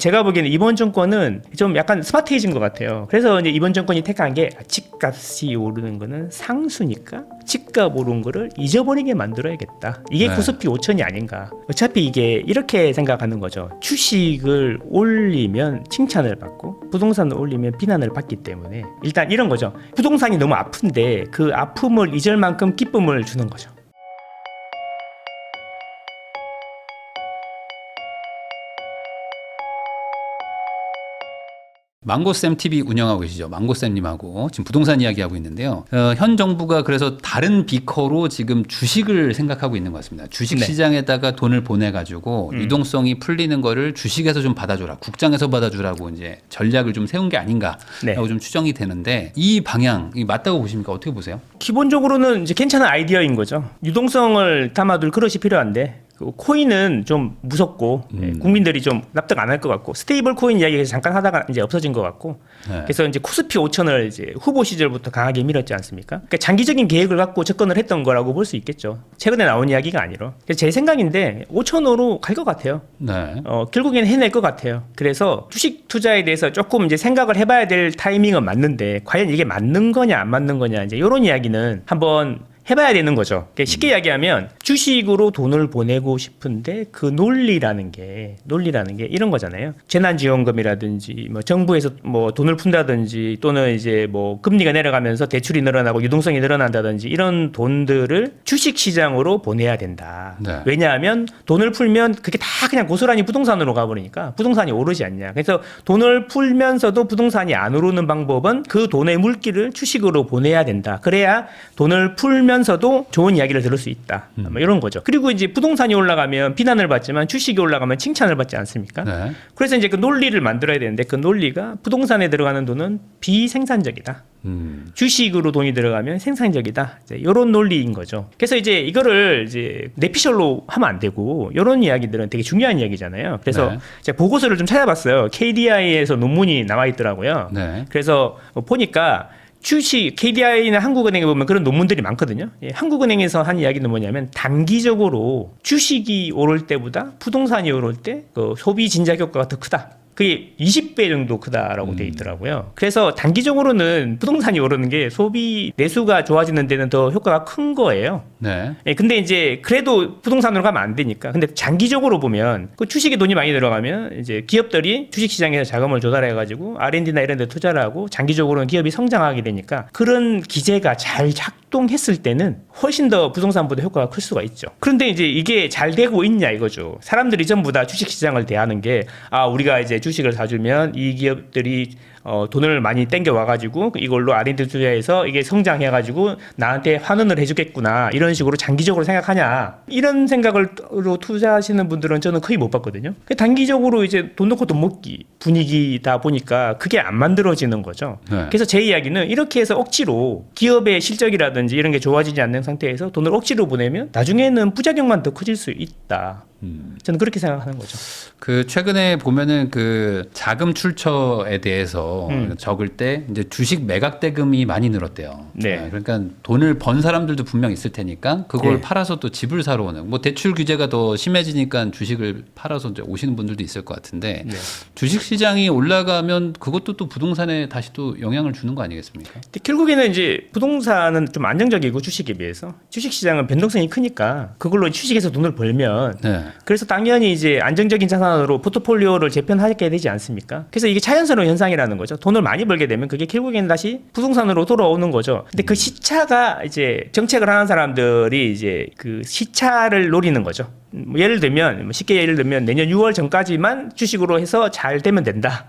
제가 보기에는 이번 정권은 좀 약간 스마트해진 것 같아요. 그래서 이제 이번 정권이 택한 게 아, 집값이 오르는 거는 상수니까 집값 오른 거를 잊어버리게 만들어야겠다. 이게 네. 구스피 5천이 아닌가. 어차피 이게 이렇게 생각하는 거죠. 주식을 올리면 칭찬을 받고 부동산을 올리면 비난을 받기 때문에 일단 이런 거죠. 부동산이 너무 아픈데 그 아픔을 잊을 만큼 기쁨을 주는 거죠. 망고쌤 TV 운영하고 계시죠. 망고쌤님하고 지금 부동산 이야기하고 있는데요. 어, 현 정부가 그래서 다른 비커로 지금 주식을 생각하고 있는 것 같습니다. 주식 네. 시장에다가 돈을 보내가지고 음. 유동성이 풀리는 거를 주식에서 좀 받아줘라, 국장에서 받아주라고 이제 전략을 좀 세운 게 아닌가라고 네. 좀 추정이 되는데 이 방향 이 맞다고 보십니까? 어떻게 보세요? 기본적으로는 이제 괜찮은 아이디어인 거죠. 유동성을 담아둘 그릇이 필요한데 그 코인은 좀 무섭고 음. 예, 국민들이 좀 납득 안 할 것 같고 스테이블 코인 이야기 잠깐 하다가 이제 없어진 것 같고 네. 그래서 이제 코스피 5천을 이제 후보 시절부터 강하게 밀었지 않습니까? 그러니까 장기적인 계획을 갖고 접근을 했던 거라고 볼 수 있겠죠. 최근에 나온 이야기가 아니라 제 생각인데 5천으로 갈 것 같아요. 네. 어, 결국에는 해낼 것 같아요. 그래서 주식 투자에 대해서 조금 이제 생각을 해봐야 될 타이밍은 맞는데 과연 이게 맞는 거냐 안 맞는 거냐 이제 이런 이야기는 한번 해봐야 되는 거죠. 그러니까 쉽게 이야기하면 주식으로 돈을 보내고 싶은데 그 논리라는 게 논리라는 게 이런 거잖아요. 재난지원금이라든지 뭐 정부에서 뭐 돈을 푼다든지 또는 이제 뭐 금리가 내려가면서 대출이 늘어나고 유동성이 늘어난다든지 이런 돈들을 주식 시장으로 보내야 된다. 네. 왜냐하면 돈을 풀면 그게 다 그냥 고스란히 부동산으로 가버리니까 부동산이 오르지 않냐. 그래서 돈을 풀면서도 부동산이 안 오르는 방법은 그 돈의 물기를 주식으로 보내야 된다. 그래야 돈을 풀면 서도 좋은 이야기를 들을 수 있다. 뭐 이런 거죠. 그리고 이제 부동산이 올라가면 비난을 받지만 주식이 올라가면 칭찬을 받지 않습니까? 네. 그래서 이제 그 논리를 만들어야 되는데 그 논리가 부동산에 들어가는 돈은 비생산적이다. 음. 주식으로 돈이 들어가면 생산적이다. 이제 이런 논리인 거죠. 그래서 이제 이거를 이제 내피셜로 하면 안 되고 이런 이야기들은 되게 중요한 이야기잖아요. 그래서 네. 제가 보고서를 좀 찾아봤어요. KDI에서 논문이 나와 있더라고요. 네. 그래서 뭐 보니까 주식 KDI나 한국은행에 보면 그런 논문들이 많거든요. 예, 한국은행에서 한 이야기는 뭐냐면 단기적으로 주식이 오를 때보다 부동산이 오를 때 그 소비 진작 효과가 더 크다. 그게 20배 정도 크다라고 돼 있더라고요. 그래서 단기적으로는 부동산이 오르는 게 소비 내수가 좋아지는 데는 더 효과가 큰 거예요. 네. 예, 근데 이제 그래도 부동산으로 가면 안 되니까. 근데 장기적으로 보면 그 주식에 돈이 많이 들어가면 이제 기업들이 주식 시장에서 자금을 조달해 가지고 R&D나 이런 데 투자를 하고 장기적으로는 기업이 성장하게 되니까 그런 기제가 잘 작동했을 때는 훨씬 더 부동산보다 효과가 클 수가 있죠. 그런데 이제 이게 잘 되고 있냐 이거죠. 사람들이 전부 다 주식 시장을 대하는 게 아, 우리가 이제 주식을 사주면 이 기업들이 어, 돈을 많이 땡겨 와가지고 이걸로 R&D 투자해서 이게 성장해가지고 나한테 환원을 해주겠구나 이런 식으로 장기적으로 생각하냐 이런 생각으로 투자하시는 분들은 저는 거의 못 봤거든요. 그 단기적으로 이제 돈 넣고 돈 먹기 분위기다 보니까 그게 안 만들어지는 거죠. 네. 그래서 제 이야기는 이렇게 해서 억지로 기업의 실적이라든지 이런 게 좋아지지 않는 상태에서 돈을 억지로 보내면 나중에는 부작용만 더 커질 수 있다. 음. 저는 그렇게 생각하는 거죠. 그 최근에 보면은 그 자금 출처에 대해서 음. 적을 때 이제 주식 매각 대금이 많이 늘었대요. 네. 그러니까 돈을 번 사람들도 분명 있을 테니까 그걸 네. 팔아서 또 집을 사러 오는 뭐 대출 규제가 더 심해지니까 주식을 팔아서 이제 오시는 분들도 있을 것 같은데 네. 주식 시장이 올라가면 그것도 또 부동산에 다시 또 영향을 주는 거 아니겠습니까? 근데 결국에는 이제 부동산은 좀 안정적이고 주식에 비해서 주식 시장은 변동성이 크니까 그걸로 주식에서 돈을 벌면 네. 그래서 당연히 이제 안정적인 자산으로 포트폴리오를 재편하게 되지 않습니까? 그래서 이게 자연스러운 현상이라는 거죠. 돈을 많이 벌게 되면 그게 결국에는 다시 부동산으로 돌아오는 거죠. 근데 그 시차가 이제 정책을 하는 사람들이 이제 그 시차를 노리는 거죠. 음, 뭐 예를 들면 뭐 쉽게 예를 들면 내년 6월 전까지만 주식으로 해서 잘 되면 된다.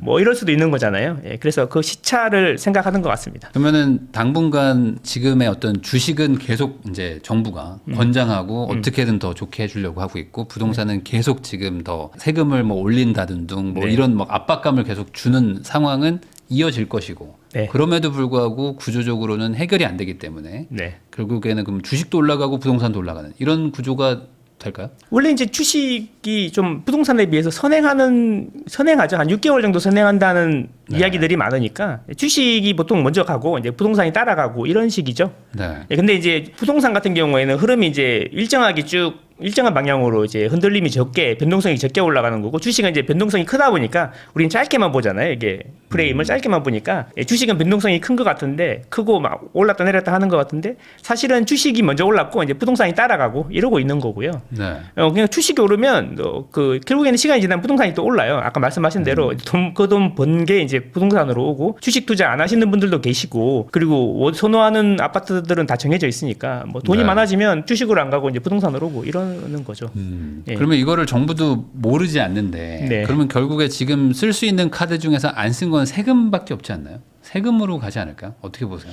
뭐 이럴 수도 있는 거잖아요. 예, 그래서 그 시차를 생각하는 것 같습니다. 그러면은 당분간 지금의 어떤 주식은 계속 이제 정부가 음. 권장하고 어떻게든 더 좋게 해주려고 하고 있고 부동산은 계속 지금 더 세금을 뭐 올린다든 둥뭐 네. 이런 막 압박감을 계속 주는 상황은 이어질 것이고 네. 그럼에도 불구하고 구조적으로는 해결이 안 되기 때문에 네. 결국에는 그럼 주식도 올라가고 부동산도 올라가는 이런 구조가 될까요? 원래 이제 주식이 좀 부동산에 비해서 선행하는 선행하죠 한 6개월 정도 선행한다는 네. 이야기들이 많으니까 주식이 보통 먼저 가고 이제 부동산이 따라가고 이런 식이죠. 네. 예, 근데 이제 부동산 같은 경우에는 흐름이 이제 일정하게 쭉 일정한 방향으로 이제 흔들림이 적게 변동성이 적게 올라가는 거고 주식은 이제 변동성이 크다 보니까 우리는 짧게만 보잖아요. 이게 프레임을 짧게만 보니까 예, 주식은 변동성이 큰 것 같은데 크고 막 올랐다 내렸다 하는 것 같은데 사실은 주식이 먼저 올랐고 이제 부동산이 따라가고 이러고 있는 거고요. 네. 어, 그냥 주식이 오르면 어, 그 결국에는 시간이 지나면 부동산이 또 올라요. 아까 말씀하신 대로 돈그돈 번 게 이제 부동산으로 오고 주식 투자 안 하시는 분들도 계시고 그리고 워- 선호하는 아파트들은 다 정해져 있으니까 뭐 돈이 네. 많아지면 주식으로 안 가고 이제 부동산으로 오고 이 러는 거죠. 음, 예. 그러면 이거를 정부도 모르지 않는데 네. 그러면 결국에 지금 쓸 수 있는 카드 중에서 안 쓴 건 세금밖에 없지 않나요? 세금으로 가지 않을까요? 어떻게 보세요?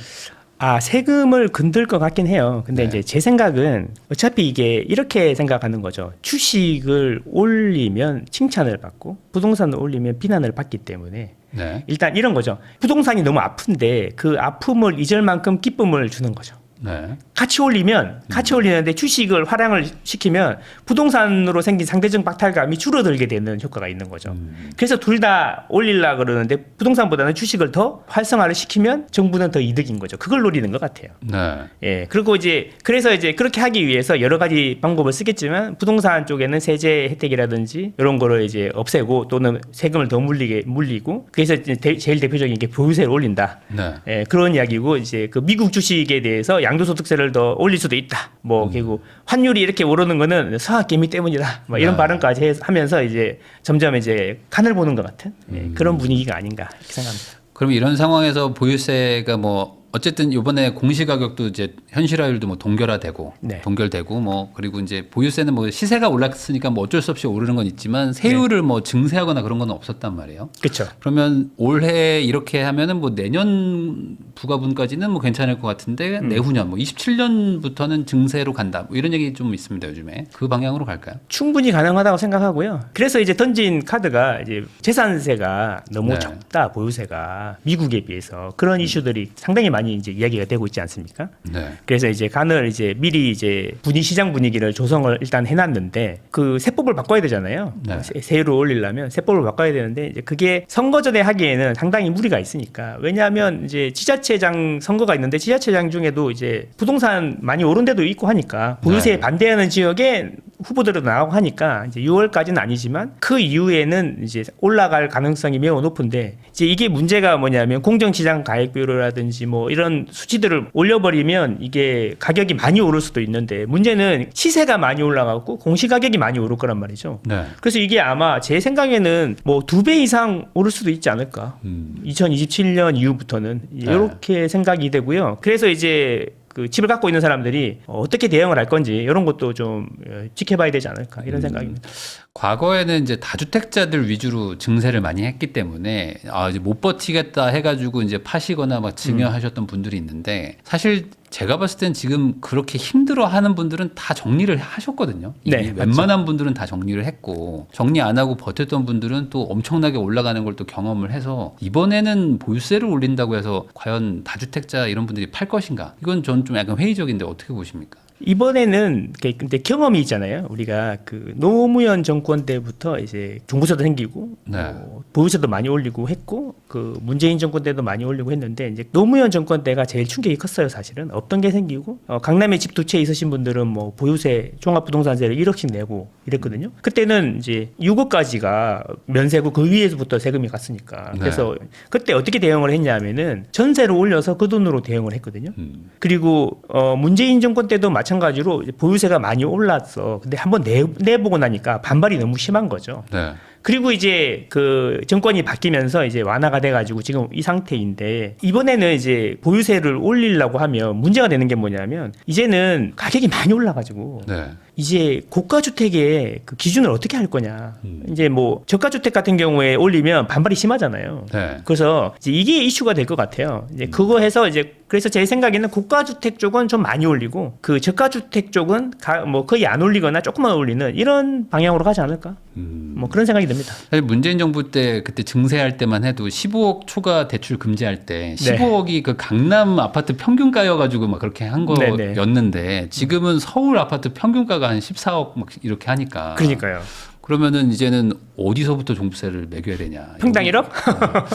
아 세금을 건들 것 같긴 해요. 근데 네. 이제 제 생각은 어차피 이게 이렇게 생각하는 거죠. 주식을 올리면 칭찬을 받고 부동산을 올리면 비난을 받기 때문에 네. 일단 이런 거죠. 부동산이 너무 아픈데 그 아픔을 잊을 만큼 기쁨을 주는 거죠. 네. 같이 올리면 같이 올리는데 주식을 활용을 시키면 부동산으로 생긴 상대적 박탈감이 줄어들게 되는 효과가 있는 거죠. 음. 그래서 둘 다 올리려 그러는데 부동산보다는 주식을 더 활성화를 시키면 정부는 더 이득인 거죠. 그걸 노리는 것 같아요. 네. 예. 그리고 이제 그래서 이제 그렇게 하기 위해서 여러 가지 방법을 쓰겠지만 부동산 쪽에는 세제 혜택이라든지 이런 거를 이제 없애고 또는 세금을 더 물리게 물리고 그래서 이제 대- 제일 대표적인 게 보유세를 올린다. 네. 예, 그런 이야기고 이제 그 미국 주식에 대해서 양도소득세를 더 올릴 수도 있다. 뭐 그리고 환율이 이렇게 오르는 거는 서학개미 때문이다. 뭐 이런 네. 발언까지 해- 하면서 이제 점점 이제 칸을 보는 것 같은 예, 그런 분위기가 아닌가 생각합니다. 그럼 이런 상황에서 보유세가 뭐 어쨌든 이번에 공시 가격도 이제 현실화율도 뭐 동결화되고 네. 동결되고 뭐 그리고 이제 보유세는 뭐 시세가 올랐으니까 뭐 어쩔 수 없이 오르는 건 있지만 세율을 뭐 증세하거나 그런 건 없었단 말이에요. 그렇죠. 그러면 올해 이렇게 하면은 뭐 내년 부가분까지는 뭐 괜찮을 것 같은데 음. 내후년 뭐 27년부터는 증세로 간다. 뭐 이런 얘기 좀 있습니다 요즘에 그 방향으로 갈까요? 충분히 가능하다고 생각하고요. 그래서 이제 던진 카드가 이제 재산세가 너무 네. 적다 보유세가 미국에 비해서 그런 이슈들이 상당히 많이 이제 이야기가 되고 있지 않습니까? 네. 그래서 이제 간을 이제 미리 이제 분위 시장 분위기를 조성을 일단 해놨는데 그 세법을 바꿔야 되잖아요. 네. 세- 세율을 올리려면 세법을 바꿔야 되는데 이제 그게 선거 전에 하기에는 상당히 무리가 있으니까 왜냐하면 이제 지자체장 선거가 있는데 지자체장 중에도 이제 부동산 많이 오른 데도 있고 하니까 보유세에 네. 반대하는 지역에 후보들도 나오고 하니까 이제 6월까지는 아니지만 그 이후에는 이제 올라갈 가능성이 매우 높은데 이제 이게 문제가 뭐냐면 공정시장 가액비율이라든지 뭐 이런 수치들을 올려버리면 이게 가격이 많이 오를 수도 있는데 문제는 시세가 많이 올라가고 공시가격이 많이 오를 거란 말이죠. 네. 그래서 이게 아마 제 생각에는 뭐 두 배 이상 오를 수도 있지 않을까. 음. 2027년 이후부터는 이렇게 생각이 되고요. 그래서 이제 그 집을 갖고 있는 사람들이 어떻게 대응을 할 건지 이런 것도 좀 어, 지켜봐야 되지 않을까 이런 생각입니다. 과거에는 이제 다주택자들 위주로 증세를 많이 했기 때문에 아 이제 못 버티겠다 해가지고 이제 파시거나 막 증여하셨던 분들이 있는데 사실 제가 봤을 땐 지금 그렇게 힘들어하는 분들은 다 정리를 하셨거든요. 네, 웬만한 분들은 다 정리를 했고 정리 안 하고 버텼던 분들은 또 엄청나게 올라가는 걸 또 경험을 해서 이번에는 보유세를 올린다고 해서 과연 다주택자 이런 분들이 팔 것인가? 이건 전 좀 약간 회의적인데 어떻게 보십니까? 이번에는 그- 근데 경험이 있잖아요. 우리가 그 노무현 정권 때부터 이제 중부세도 생기고 네. 뭐 보유세도 많이 올리고 했고 그 문재인 정권 때도 많이 올리고 했는데 이제 노무현 정권 때가 제일 충격이 컸어요. 사실은 없던 게 생기고 어, 강남에 집 두 채 있으신 분들은 뭐 보유세 종합부동산세를 1억씩 내고 이랬거든요. 그때는 이제 6억까지가 면세고 그 위에서부터 세금이 갔으니까 네. 그래서 그때 어떻게 대응을 했냐면은 전세를 올려서 그 돈으로 대응을 했거든요. 음. 그리고 어 문재인 정권 때도 마찬가지로 보유세가 많이 올랐어. 근데 한번 내 내보고 나니까 반발이 너무 심한 거죠. 네. 그리고 이제 그 정권이 바뀌면서 이제 완화가 돼가지고 지금 이 상태인데 이번에는 이제 보유세를 올리려고 하면 문제가 되는 게 뭐냐면 이제는 가격이 많이 올라가지고 네. 이제 고가 주택의 그 기준을 어떻게 할 거냐. 음. 이제 뭐 저가 주택 같은 경우에 올리면 반발이 심하잖아요. 네. 그래서 이제 이게 이슈가 될 것 같아요. 이제 그거 해서 이제 그래서 제 생각에는 고가 주택 쪽은 좀 많이 올리고 그 저가 주택 쪽은 가, 뭐 거의 안 올리거나 조금만 올리는 이런 방향으로 가지 않을까? 음. 뭐 그런 생각이 듭니다. 사실 문재인 정부 때 그때 증세할 때만 해도 15억 초과 대출 금지할 때 15억이 그 강남 아파트 평균가여 가지고 막 그렇게 한 네, 네. 거였는데 지금은 서울 아파트 평균가가 한 14억 막 이렇게 하니까 그러니까요. 그러면은 이제는 어디서부터 종부세를 매겨야 되냐? 평당 이거- 1억?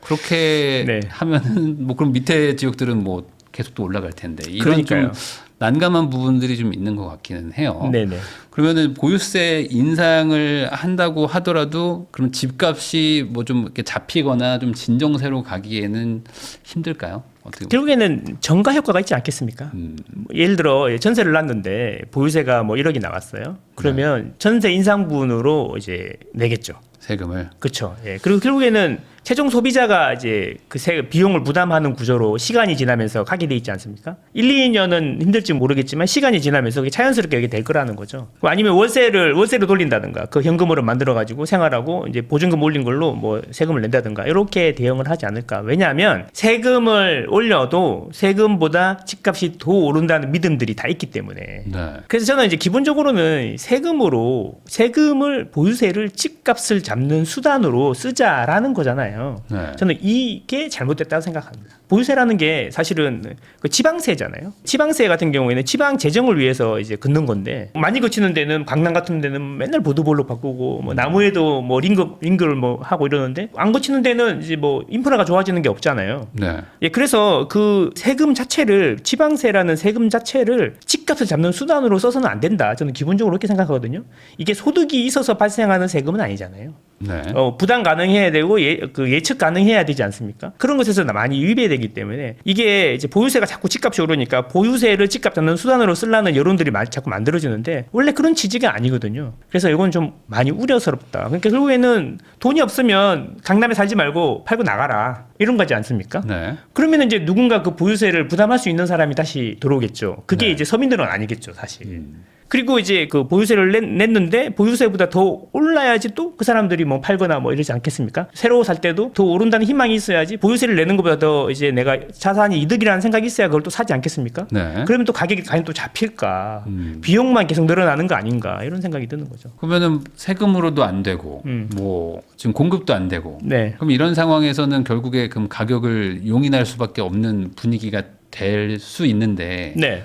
그렇게 네. 하면은 뭐 그럼 밑에 지역들은 뭐 계속 또 올라갈 텐데 이런 좀 그러니까요. 난감한 부분들이 좀 있는 것 같기는 해요. 네네. 그러면은 보유세 인상을 한다고 하더라도 그럼 집값이 뭐 좀 이렇게 잡히거나 좀 진정세로 가기에는 힘들까요? 결국에는 정가 효과가 있지 않겠습니까? 음, 뭐 예를 들어 전세를 놨는데 보유세가 뭐 1억이 나왔어요. 그러면 전세 인상분으로 이제 내겠죠. 세금을 그렇죠. 예. 그리고 결국에는 최종 소비자가 이제 그 세, 비용을 부담하는 구조로 시간이 지나면서 가게 돼 있지 않습니까? 1, 2년은 힘들지 모르겠지만 시간이 지나면서 그게 자연스럽게 이게 될 거라는 거죠. 뭐 아니면 월세를 월세로 돌린다든가 그 현금으로 만들어 가지고 생활하고 이제 보증금 올린 걸로 뭐 세금을 낸다든가 이렇게 대응을 하지 않을까. 왜냐하면 세금을 올려도 세금보다 집값이 더 오른다는 믿음들이 다 있기 때문에 네. 그래서 저는 이제 기본적으로는 세금으로 세금을 보유세를 집값을 잡는 수단으로 쓰자라는 거잖아요. 네. 저는 이게 잘못됐다고 생각합니다. 보유세라는 게 사실은 그 지방세잖아요. 지방세 같은 경우에는 지방 재정을 위해서 이제 긋는 건데 많이 거치는 데는 강남 같은 데는 맨날 보도블록 바꾸고 뭐 나무에도 뭐 링거 링거를 뭐 하고 이러는데 안 거치는 데는 이제 뭐 인프라가 좋아지는 게 없잖아요. 네. 예, 그래서 그 세금 자체를 지방세라는 세금 자체를 집값을 잡는 수단으로 써서는 안 된다. 저는 기본적으로 그렇게 생각하거든요. 이게 소득이 있어서 발생하는 세금은 아니잖아요. 네. 어, 부담 가능해야 되고 예, 그 예측 가능해야 되지 않습니까? 그런 것에서 많이 위배되기 때문에 이게 이제 보유세가 자꾸 집값이 오르니까 보유세를 집값 잡는 수단으로 쓰려는 여론들이 많이 자꾸 만들어지는데 원래 그런 취지가 아니거든요. 그래서 이건 좀 많이 우려스럽다. 그러니까 결국에는 돈이 없으면 강남에 살지 말고 팔고 나가라. 이런 거지 않습니까? 네. 그러면 이제 누군가 그 보유세를 부담할 수 있는 사람이 다시 들어오겠죠. 그게 네. 이제 서민들은 아니겠죠, 사실. 음. 그리고 이제 그 보유세를 냈, 냈는데 보유세보다 더 올라야지 또 그 사람들이 뭐 팔거나 뭐 이러지 않겠습니까? 새로 살 때도 더 오른다는 희망이 있어야지 보유세를 내는 것보다 더 이제 내가 자산이 이득이라는 생각이 있어야 그걸 또 사지 않겠습니까? 네. 그러면 또 가격이 과연 또 잡힐까? 음. 비용만 계속 늘어나는 거 아닌가? 이런 생각이 드는 거죠. 그러면은 세금으로도 안 되고 음. 뭐 지금 공급도 안 되고 네. 그럼 이런 상황에서는 결국에 그럼 가격을 용인할 수밖에 없는 분위기가 될 수 있는데 네.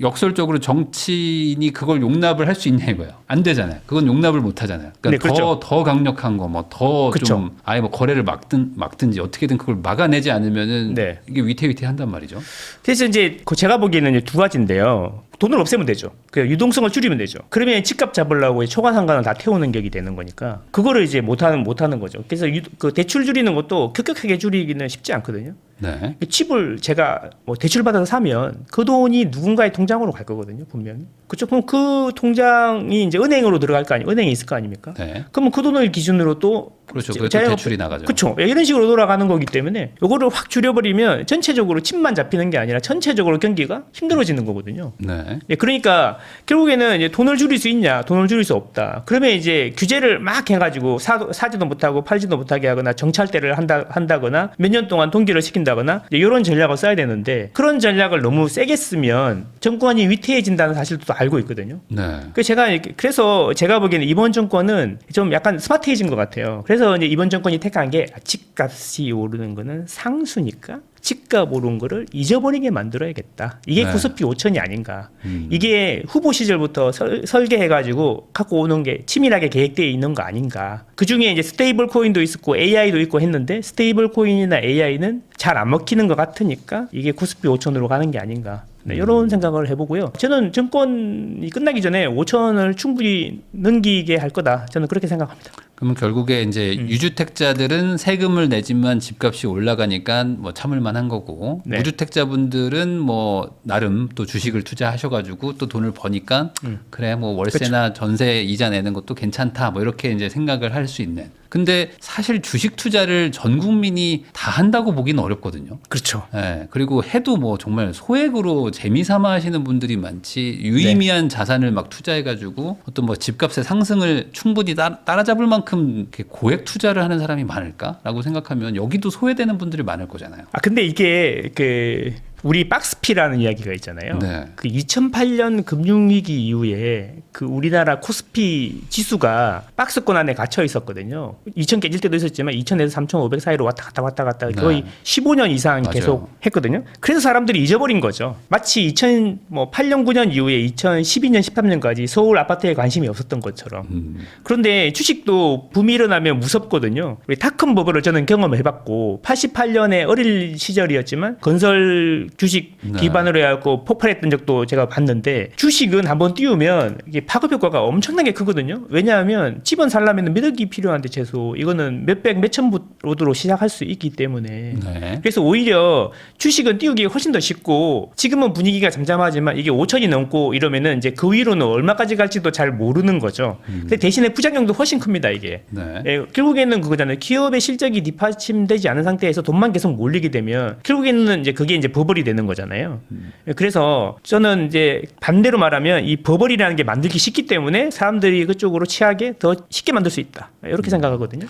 역설적으로 정치인이 그걸 용납을 할 수 있냐 이거예요. 안 되잖아요. 그건 용납을 못 하잖아요. 그러니까 네, 그렇죠. 더, 더 강력한 거, 뭐 더좀 그렇죠. 아예 뭐 거래를 막든 막든지 어떻게든 그걸 막아내지 않으면은 네. 이게 위태위태한단 말이죠. 그래서 이제 그 제가 보기에는 두 가지인데요. 돈을 없애면 되죠. 그 유동성을 줄이면 되죠. 그러면 집값 잡으려고 초과 상관을 다 태우는 격이 되는 거니까 그거를 이제 못하는 못하는 거죠. 그래서 유, 그 대출 줄이는 것도 급격하게 줄이기는 쉽지 않거든요. 네. 칩을 제가 뭐 대출 받아서 사면 그 돈이 누군가의 통장으로 갈 거거든요, 분명히. 그렇죠. 그럼 그 통장이 이제 은행으로 들어갈 거 아니, 은행에 있을 거 아닙니까? 네. 그러면 그 돈을 기준으로 또 그렇죠. 자영- 대출이 나가죠. 그렇죠. 이런 식으로 돌아가는 거기 때문에 이거를 확 줄여버리면 전체적으로 칩만 잡히는 게 아니라 전체적으로 경기가 힘들어지는 거거든요. 네. 예, 그러니까 결국에는 이제 돈을 줄일 수 있냐, 돈을 줄일 수 없다. 그러면 이제 규제를 막 해가지고 사, 사지도 못하고 팔지도 못하게 하거나 정찰대를 한다 한다거나 몇 년 동안 동기를 시킨다거나 이런 전략을 써야 되는데 그런 전략을 너무 세게 쓰면 정권이 위태해진다는 사실도 또 알고 있거든요. 네. 그 제가 그래서 제가 보기에는 이번 정권은 좀 약간 스마트해진 것 같아요. 그래서 이제 이번 정권이 택한 게 아, 집값이 오르는 거는 상수니까 집값 오른 거를 잊어버리게 만들어야겠다. 이게 네. 구스피 5천이 아닌가. 음. 이게 후보 시절부터 설, 설계해가지고 갖고 오는 게 치밀하게 계획되어 있는 거 아닌가. 그 중에 이제 스테이블 코인도 있었고 AI도 있고 했는데 스테이블 코인이나 AI는 잘 안 먹히는 것 같으니까 이게 구스피 5천으로 가는 게 아닌가. 네, 이런 생각을 해보고요. 저는 정권이 끝나기 전에 5천을 충분히 넘기게 할 거다. 저는 그렇게 생각합니다. 그러면 결국에 이제 음. 유주택자들은 세금을 내지만 집값이 올라가니까 뭐 참을만 한 거고 네. 무주택자분들은 뭐 나름 또 주식을 투자하셔가지고 또 돈을 버니까 음. 그래 뭐 월세나 전세 이자 내는 것도 괜찮다 뭐 이렇게 이제 생각을 할 수 있는. 근데 사실 주식 투자를 전 국민이 다 한다고 보기는 어렵거든요. 그렇죠. 예, 그리고 해도 뭐 정말 소액으로 재미 삼아 하시는 분들이 많지 유의미한 자산을 막 투자해 가지고 어떤 뭐 집값의 상승을 충분히 따, 따라잡을 만큼 이렇게 고액 투자를 하는 사람이 많을까라고 생각하면 여기도 소외되는 분들이 많을 거잖아요. 아 근데 이게 그 우리 박스피라는 이야기가 있잖아요. 네. 그 2008년 금융위기 이후에 그 우리나라 코스피 지수가 박스권 안에 gat혀 있었거든요. 2000 깨질 때도 있었지만 2000에서 3500 사이로 왔다 갔다 왔다 갔다 거의 네. 15년 이상 맞아요. 계속 했거든요. 그래서 사람들이 잊어버린 거죠. 마치 2000뭐 8년 9년 이후에 2012년 13년까지 서울 아파트에 관심이 없었던 것처럼. 음, 그런데 주식도 붐이 일어나면 무섭거든요. 우리 타큰 버블을 저는 경험해봤고 88년에 어릴 시절이었지만 건설 주식 네. 기반으로 해갖고 폭발했던 적도 제가 봤는데 주식은 한번 띄우면 이게 파급 효과가 엄청나게 크거든요. 왜냐하면 집원 살려면 몇 억이 필요한데 최소 이거는 몇백 몇천 부로드로 시작할 수 있기 때문에 네. 그래서 오히려 주식은 띄우기 훨씬 더 쉽고 지금은 분위기가 잠잠하지만 이게 5천이 넘고 이러면은 이제 그 위로는 얼마까지 갈지도 잘 모르는 거죠. 근데 대신에 부작용도 훨씬 큽니다 이게. 네. 예, 결국에는 그거잖아요. 기업의 실적이 뒷받침되지 않은 상태에서 돈만 계속 몰리게 되면 결국에는 이제 그게 이제 버블이 되는 거잖아요. 예, 그래서 저는 이제 반대로 말하면 이 버블이라는 게 만들기 쉽기 때문에 사람들이 그쪽으로 취하게 더 쉽게 만들 수 있다. 이렇게 생각하거든요.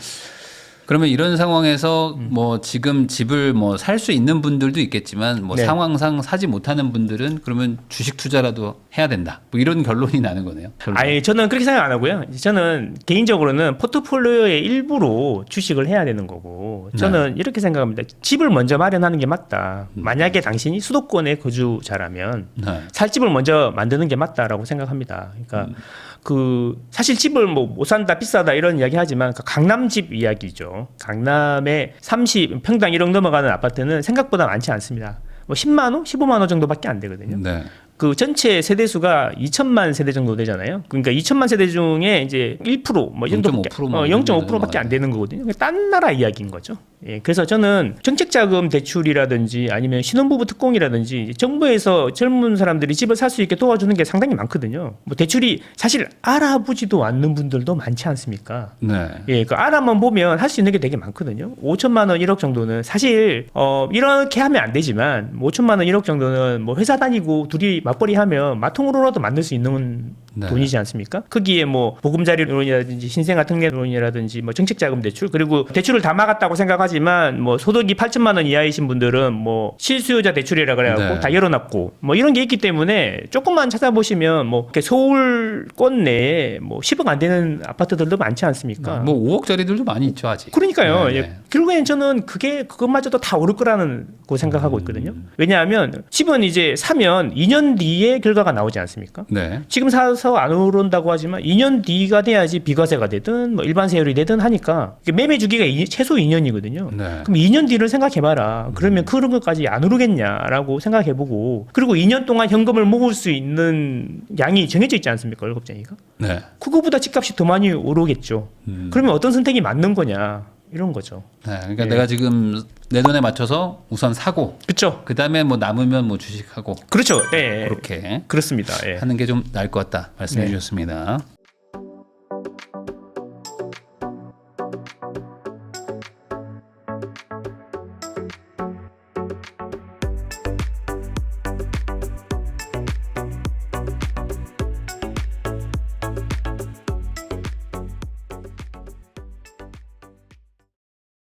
그러면 이런 상황에서 뭐 지금 집을 뭐 살 수 있는 분들도 있겠지만 뭐 네. 상황상 사지 못하는 분들은 그러면 주식 투자라도 해야 된다. 뭐 이런 결론이 나는 거네요. 결론. 아예 저는 그렇게 생각 안 하고요. 저는 개인적으로는 포트폴리오의 일부로 주식을 해야 되는 거고 저는 이렇게 생각합니다. 집을 먼저 마련하는 게 맞다. 만약에 당신이 수도권에 거주자라면 네. 살 집을 먼저 만드는 게 맞다라고 생각합니다. 그러니까 그 사실 집을 뭐 못 산다 비싸다 이런 이야기 하지만 그 강남 집 이야기죠. 강남에 30 평당 1억 넘어가는 아파트는 생각보다 많지 않습니다. 뭐 10만 원, 15만 원 정도밖에 안 되거든요. 네. 그 전체 세대 수가 2천만 세대 정도 되잖아요. 그러니까 2천만 세대 중에 이제 1%뭐 0.5%뭐 어, 이 정도 0.5%밖에 안 되는 거거든요. 그게 딴 나라 이야기인 거죠. 예, 그래서 저는 정책자금 대출이라든지 아니면 신혼부부 특공이라든지 정부에서 젊은 사람들이 집을 살 수 있게 도와주는 게 상당히 많거든요. 뭐 대출이 사실 알아보지도 않는 분들도 많지 않습니까? 네. 예, 그 알아만 보면 할 수 있는 게 되게 많거든요. 5천만 원, 1억 정도는 사실 어 이렇게 하면 안 되지만 뭐 5천만 원, 1억 정도는 뭐 회사 다니고 둘이 맞벌이 하면 마통으로라도 만들 수 있는 네. 돈이지 않습니까? 거기에 뭐 보금자리론이라든지 신생아 특례론이라든지 뭐 정책자금 대출 그리고 대출을 다 막았다고 생각하지 만 뭐 소득이 8천만 원 이하이신 분들은 뭐 실수요자 대출이라 그래갖고 네. 다 열어놨고 뭐 이런 게 있기 때문에 조금만 찾아보시면 뭐 이렇게 서울권 내에 뭐 10억 안 되는 아파트들도 많지 않습니까? 뭐 5억짜리들도 많이 있죠 아직. 그러니까요. 네, 예, 네. 결국에는 저는 그게 그것마저도 다 오를 거라는 거 생각하고 있거든요. 왜냐하면 집은 이제 사면 2년 뒤에 결과가 나오지 않습니까? 네. 지금 사서 안 오른다고 하지만 2년 뒤가 돼야지 비과세가 되든 뭐 일반 세율이 되든 하니까 매매 주기가 이- 최소 2년이거든요. 네. 그럼 2년 뒤를 생각해봐라. 그러면 그런 것까지 안 오르겠냐라고 생각해보고 그리고 2년 동안 현금을 모을 수 있는 양이 정해져 있지 않습니까? 월급쟁이가? 네. 그거보다 집값이 더 많이 오르겠죠. 음. 그러면 어떤 선택이 맞는 거냐 이런 거죠. 네. 그러니까 예. 내가 지금 내 돈에 맞춰서 우선 사고 그렇죠. 그 다음에 뭐 남으면 뭐 주식하고 그렇죠. 예. 예. 그렇게 그렇습니다. 예. 하는 게 좀 나을 것 같다 말씀해 네. 주셨습니다.